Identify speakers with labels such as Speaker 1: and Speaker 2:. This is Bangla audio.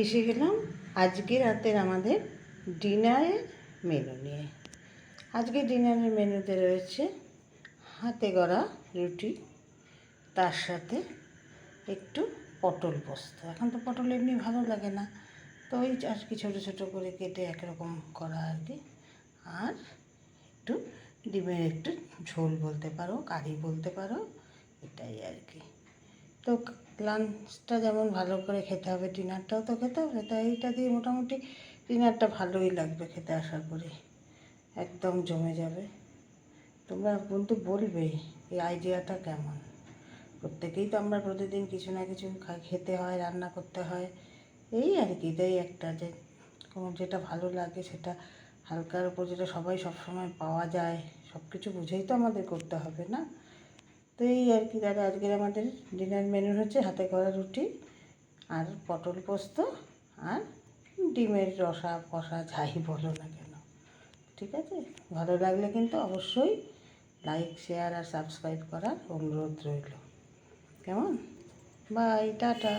Speaker 1: এসে গেলাম আজকে রাতের আমাদের ডিনারের মেনু নিয়ে। আজকে ডিনারের মেনুতে রয়েছে হাতে গড়া রুটি, তার সাথে একটু পটল পোস্ত। এখন তো পটল এমনি ভালো লাগে না, তো ওই আর কি ছোটো ছোটো করে কেটে একরকম করা আর কি। আর একটু ডিমের একটু ঝোল বলতে পারো, কারি বলতে পারো, এটাই আর কি। তো লাঞ্চটা যেমন ভালো করে খেতে হবে ডিনারটাও তো খেতে হবে তাই এইটা দিয়ে মোটামুটি ডিনারটা ভালোই লাগবে খেতে আশা করি। একদম জমে যাবে। তোমরা কিন্তু বলবে এই আইডিয়াটা কেমন? প্রত্যেকেই তো আমরা প্রতিদিন কিছু না কিছু খেতে হয়, রান্না করতে হয়, এই আর কি, এটাই একটা যে যেটা ভালো লাগে সেটা হালকার উপর যেটা সবাই সবসময় পাওয়া যায় সব কিছু বুঝেই তো আমাদের করতে হবে না? তো এই আর কি দাদা আজকের আমাদের ডিনার মেনু হচ্ছে হাতে করা রুটি আর পটল পোস্ত আর ডিমের রসা কষা, যাই বলো না কেন। ঠিক আছে? ভালো লাগলে কিন্তু অবশ্যই লাইক শেয়ার আর সাবস্ক্রাইব করার অনুরোধ রইল। কেমন? Bye tata.